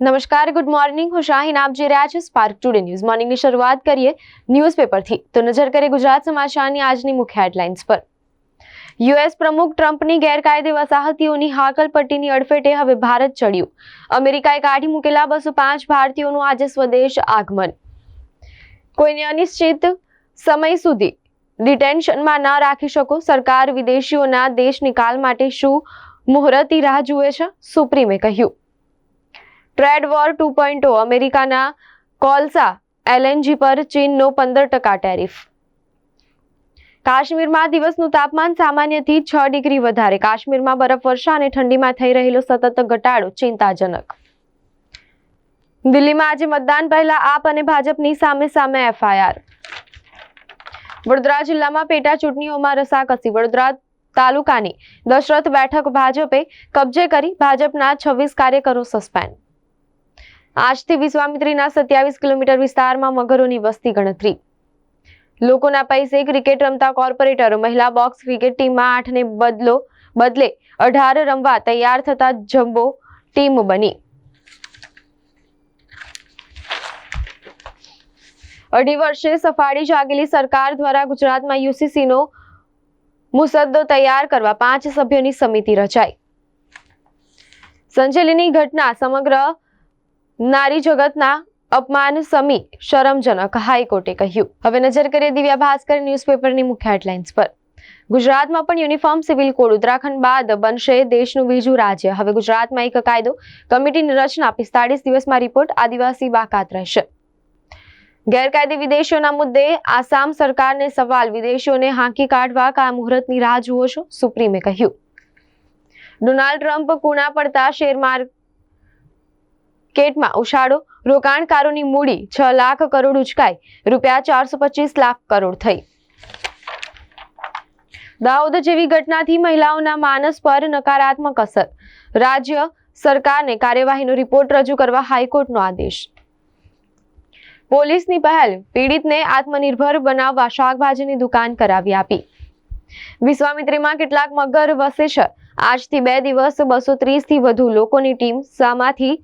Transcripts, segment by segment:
નમસ્કાર good morning હું શાહીન, આપ જોઈ રહ્યા છો સ્પાર્ક ટુડે ન્યૂઝ મોર્નિંગની શરૂઆત કરીએ ન્યૂઝપેપરથી તો નજર કરીએ ગુજરાત સમાચારની આજની મુખ્ય હેડલાઇન્સ પર. યુએસ પ્રમુખ ટ્રમ્પની ગેરકાયદે વસાહતીઓની હાકલપટ્ટીની અડફેટે હવે ભારત ચડ્યું. અમેરિકાએ કાઢી મૂકેલા બસો પાંચ ભારતીયોનું આજે સ્વદેશ આગમન. કોઈને અનિશ્ચિત સમય સુધી ડિટેન્શનમાં ન રાખી શકો સરકાર વિદેશીઓના દેશ નિકાલ માટે શું મુહૂર્તની રાહ જુએ છે? સુપ્રીમે કહ્યું. ટ્રેડ વોર ટુ પોઈન્ટ અમેરિકાના કોલસા એલએનજી પર ચીનનો પંદર ટકા ટેરિફ. કાશ્મીરમાં દિવસનું તાપમાન સામાન્યથી છ ડિગ્રી વધારે. કાશ્મીરમાં બરફવર્ષા અને ઠંડીમાં થઈ રહેલો સતત ઘટાડો ચિંતાજનક. દિલ્હીમાં આજે મતદાન પહેલા આપ અને ભાજપની સામે સામે એફઆઈઆર. વડોદરા જિલ્લામાં પેટા ચૂંટણીઓમાં રસાકસી. વડોદરા તાલુકાની દશરથ બેઠક ભાજપે કબજે કરી ભાજપના છવ્વીસ કાર્યકરો સસ્પેન્ડ. આજથી વિશ્વામિત્રીના સત્યાવીસ કિલોમીટર વિસ્તારમાં મગરોની વસ્તી ગણતરી. લોકોના પૈસે ક્રિકેટ રમતા કોર્પોરેટરો, મહિલા બોક્સ ક્રિકેટ ટીમમાં આઠને બદલો, બદલે અઢાર રમવા તૈયાર થતા જમ્બો ટીમ બની. અઢી વર્ષે સફાળી જાગેલી સરકાર દ્વારા ગુજરાતમાં યુસીસીનો મુસદ્દો તૈયાર કરવા પાંચ સભ્યોની સમિતિ રચાઈ. સંજેલીની ઘટના સમગ્ર નારી જગતના અપમાન સમી શરમજનક હાઈકોર્ટે કહ્યું. હવે નજર કરીએ દિવ્યા ભાસ્કર ન્યૂઝપેપરની મુખ્ય હેડલાઇન્સ પર. ગુજરાતમાં પણ યુનિફોર્મ સિવિલ કોડ ઉત્તરાખંડ બાદ બનશે દેશનું બીજું રાજ્ય. હવે ગુજરાતમાં એક કાયદો, કમિટીની રચના પિસ્તાળીસ દિવસમાં રિપોર્ટ આદિવાસી બાકાત રહેશે. ગેરકાયદે વિદેશીઓના મુદ્દે આસામ સરકારને સવાલ. વિદેશીઓને હાંકી કાઢવા કા મુહૂર્તની રાહ જુઓ છો? સુપ્રીમે કહ્યું. ડોનાલ્ડ ટ્રમ્પ કુણા પડતા શેર માર્કેટમાં ઉછાળો, રોકાણકારોની મૂડી છ લાખ કરોડ ઉચકાઈ, રૂપિયા ચારસો પચીસ લાખ કરોડ થઈ. દાહોદ જેવી ઘટનાથી મહિલાઓના માનસ પર નકારાત્મક અસર. રાજ્ય સરકારને કાર્યવાહીનો રિપોર્ટ રજૂ કરવા હાઈકોર્ટનો આદેશ. પોલીસની પહેલ પીડિતને આત્મનિર્ભર બનાવવા શાકભાજીની દુકાન કરાવી આપી. વિશ્વામિત્રીમાં કેટલાક મગર વસે છે. આજથી બે દિવસ બસો ત્રીસથી વધુ લોકોની ટીમ સામાથી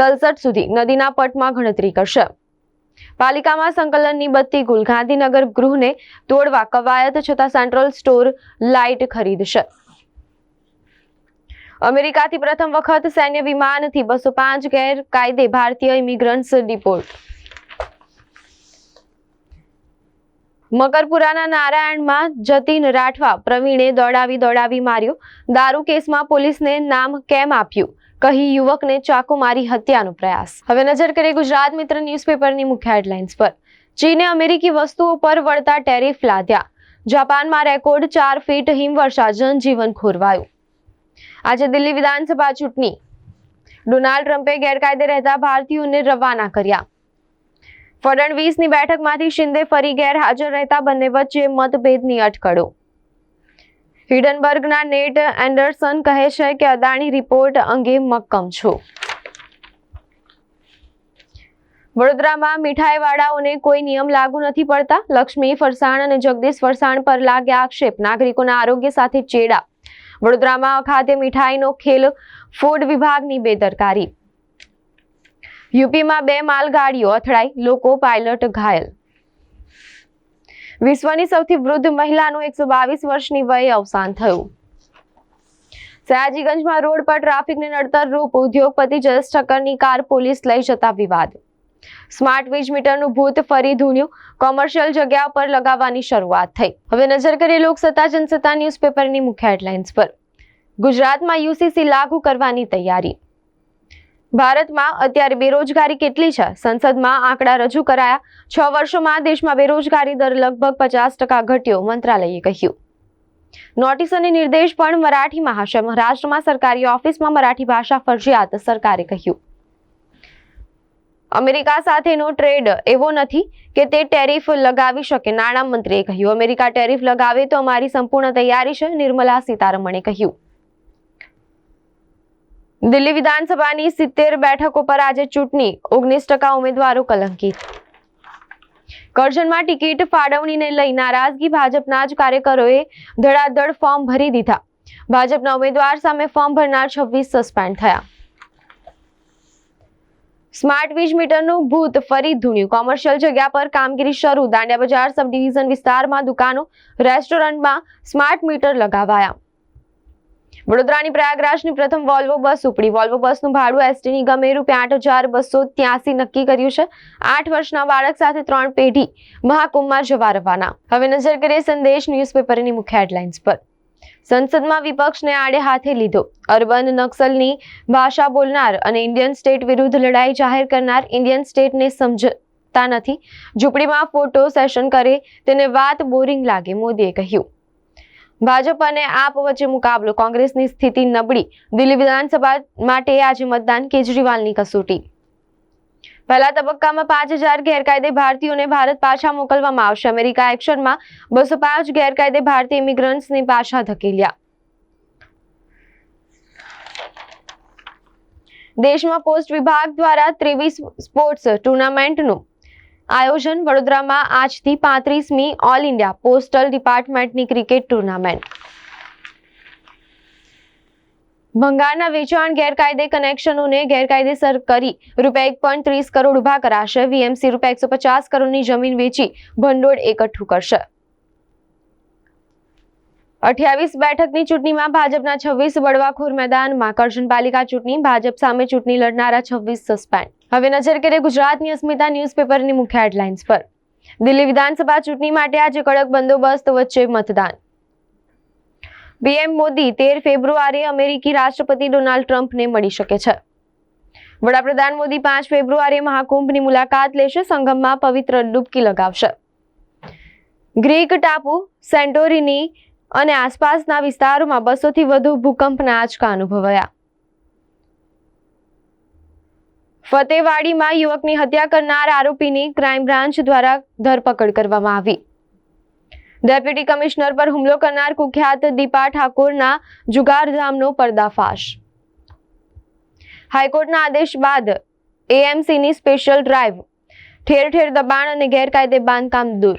તલસટ સુધી નદીના પટમાં ગણતરી કરશે. પાલિકામાં સંકલનની બત્તી ગુલ ગાંધીનગર ગૃહને તોડવા કવાયત છતાં સેન્ટ્રલ સ્ટોર લાઇટ ખરીદશે. અમેરિકાથી પ્રથમ વખત સૈન્ય વિમાનથી બસો પાંચ ગેરકાયદે ભારતીય ઇમિગ્રન્ટ્સ ડિપોર્ટ. મકરપુરાના નારાયણમાં જતીન રાઠવા પ્રવીણે દોડાવી દોડાવી માર્યો. દારૂ કેસમાં પોલીસને નામ કેમ આપ્યું? કહી યુવકને ચાકુ મારી હત્યાનો પ્રયાસ. હવે નજર કરીએ ગુજરાત મિત્ર ન્યૂઝપેપરની મુખ્ય હેડલાઇન્સ પર. ચીને અમેરિકી વસ્તુઓ પર વળતા ટેરિફ લાદ્યા. જાપાનમાં રેકોર્ડ ચાર ફીટ હિમવર્ષા જનજીવન ખોરવાયું. આજે દિલ્હી વિધાનસભા ચૂંટણી. ડોનાલ્ડ ટ્રમ્પે ગેરકાયદે રહેતા ભારતીયોને રવાના કર્યા. ફડણવીસની બેઠકમાંથી શિંદે ફરી ગેરહાજર રહેતા બંને વચ્ચે મતભેદની અટકળો. હિડનબર્ગના નેટ એન્ડરસન કહે છે કે અદાણી રિપોર્ટ અંગે મક્કમ છો. વડોદરામાં મીઠાઈવાળાઓને કોઈ નિયમ લાગુ નથી પડતા. લક્ષ્મી ફરસાણ અને જગદીશ ફરસાણ પર લાગ્યા આક્ષેપ. નાગરિકોના આરોગ્ય સાથે ચેડા. વડોદરામાં અખાદ્ય મીઠાઈનો ખેલ ફૂડ વિભાગની બેદરકારી. યુપીમાં બે માલગાડીઓ અથડાઈ. લોકો પાયલટ ઘાયલ. વિશ્વની સૌથી વૃદ્ધ મહિલાનું એકસો બાવીસ વર્ષની વયે અવસાન થયું. સયાજીગંજમાં રોડ પર ટ્રાફિકને નડતર રૂપ ઉદ્યોગપતિ જયેશ ઠક્કરની કાર પોલીસ લઈ જતા વિવાદ. સ્માર્ટ વીજ મીટરનું ભૂત ફરી ધૂણ્યું કોમર્શિયલ જગ્યા પર લગાવવાની શરૂઆત થઈ. હવે નજર કરીએ લોકસત્તા, જનસત્તા ન્યૂઝપેપરની મુખ્ય હેડલાઇન્સ પર. ગુજરાતમાં યુસીસી લાગુ કરવાની તૈયારી. ભારતમાં અત્યારે બેરોજગારી કેટલી છે? સંસદમાં આંકડા રજૂ કરાયા. છ વર્ષોમાં દેશમાં બેરોજગારી દર લગભગ પચાસ ટકા ઘટ્યો, મંત્રાલયે કહ્યું. નોટિસ અને નિર્દેશ પણ મરાઠીમાં હશે. મહારાષ્ટ્રમાં સરકારી ઓફિસમાં મરાઠી ભાષા ફરજિયાત, સરકારે કહ્યું. અમેરિકા સાથેનો ટ્રેડ એવો નથી કે તે ટેરિફ લગાવી શકે, નાણામંત્રીએ કહ્યું. અમેરિકા ટેરિફ લગાવે તો અમારી સંપૂર્ણ તૈયારી છે, નિર્મલા સીતારમણે કહ્યું. દિલ્હી વિધાનસભાની સિત્તેર બેઠકો પર આજે ચૂંટણી. ઓગણીસ ટકા ઉમેદવારો કલંકિત. કરજણમાં ટિકિટ ફાળવણીને લઈ નારાજગી ભાજપના જ કાર્યકરોએ ધડાધડ ફોર્મ ભરી દીધા. ભાજપના ઉમેદવાર સામે ફોર્મ ભરનાર છવ્વીસ સસ્પેન્ડ થયા. સ્માર્ટ વીજ મીટરનું ભૂત ફરી ધૂણ્યું. કોમર્શિયલ જગ્યા પર કામગીરી શરૂ. દાંડિયા બજાર સબ ડિવિઝન વિસ્તારમાં દુકાનો, રેસ્ટોરન્ટમાં સ્માર્ટ મીટર લગાવાયા. વડોદરાની પ્રયાગરાજની પ્રથમ વોલ્વો બસ ઉપડી. વોલ્વો બસનું ભાડું એસટી નિગમે રૂપિયા આઠ હજાર બસો ત્યાસી નક્કી કર્યું છે. આઠ વર્ષના બાળક સાથે ત્રણ પેઢી મહાકુંભમાં જવા રવાના. હવે નજર કરીએ સંદેશ ન્યૂઝપેપરની મુખ્ય હેડલાઇન્સ પર. સંસદમાં વિપક્ષને આડે હાથે લીધો. અર્બન નક્સલની ભાષા બોલનાર અને ઇન્ડિયન સ્ટેટ વિરુદ્ધ લડાઈ જાહેર કરનાર ઇન્ડિયન સ્ટેટને સમજતા નથી. ઝૂંપડીમાં ફોટો સેશન કરે, તેને વાત બોરિંગ લાગે, મોદીએ કહ્યું. ભાજપ અને આપ વચ્ચે મુકાબલો. કોંગ્રેસની સ્થિતિ નબળી. દિલ્હી વિધાનસભા માટે આજે મતદાન કેજરીવાલની કસોટી. પહેલા તબક્કામાં પાંચ હજાર ગેરકાયદે ભારતીયોને ભારત પાછા મોકલવામાં આવશે. અમેરિકા એક્શનમાં બસો પાંચ ગેરકાયદે ભારતીય ઇમિગ્રન્ટ્સને પાછા ધકેલ્યા. દેશમાં પોસ્ટ વિભાગ દ્વારા ત્રેવીસ સ્પોર્ટ્સ ટુર્નામેન્ટનું આયોજન વડોદરામાં આજથી પાંત્રીસમી ઓલ ઇન્ડિયા પોસ્ટલ ડિપાર્ટમેન્ટની ક્રિકેટ ટુર્નામેન્ટ ભંગારના વેચાણ ગેરકાયદે કનેક્શનોને ગેરકાયદેસર કરી રૂપિયા એક પોઈન્ટ ત્રીસ કરોડ ઊભા કરાશે. વીએમસી રૂપિયા એકસો પચાસ કરોડની જમીન વેચી ભંડોળ એકઠું કરશે. અઠ્યાવીસ બેઠકની ચૂંટણીમાં ભાજપના છવ્વીસ બળવાખોર મેદાનમાં કરજણ પાલિકા ચૂંટણી, ભાજપ સામે ચૂંટણી લડનારા છવ્વીસ સસ્પેન્ડ હવે નજર કરીએ ગુજરાતની અસ્મિતા ન્યૂઝપેપરની મુખ્ય હેડલાઇન્સ પર. દિલ્હી વિધાનસભા ચૂંટણી માટે આજે કડક બંદોબસ્ત વચ્ચે મતદાન. પીએમ મોદી તેર ફેબ્રુઆરીએ અમેરિકી રાષ્ટ્રપતિ ડોનાલ્ડ ટ્રમ્પને મળી શકે છે. વડાપ્રધાન મોદી પાંચ ફેબ્રુઆરીએ મહાકુંભની મુલાકાત લેશે, સંગમમાં પવિત્ર ડૂબકી લગાવશે. ગ્રીક ટાપુ સેન્ટોરીની અને આસપાસના વિસ્તારોમાં બસોથી વધુ ભૂકંપના આંચકા અનુભવાયા. ફતેવાડીમાં યુવકની હત્યા કરનાર આરોપીની ક્રાઇમ બ્રાન્ચ દ્વારા ધરપકડ કરવામાં આવી. ડેપ્યુટી કમિશનર પર હુમલો કરનાર કુખ્યાત દીપા ઠાકોરના જુગારધામનો પર્દાફાશ. હાઈકોર્ટના આદેશ બાદ એએમસીની સ્પેશિયલ ડ્રાઈવ ઠેર ઠેર દબાણ અને ગેરકાયદે બાંધકામ દૂર.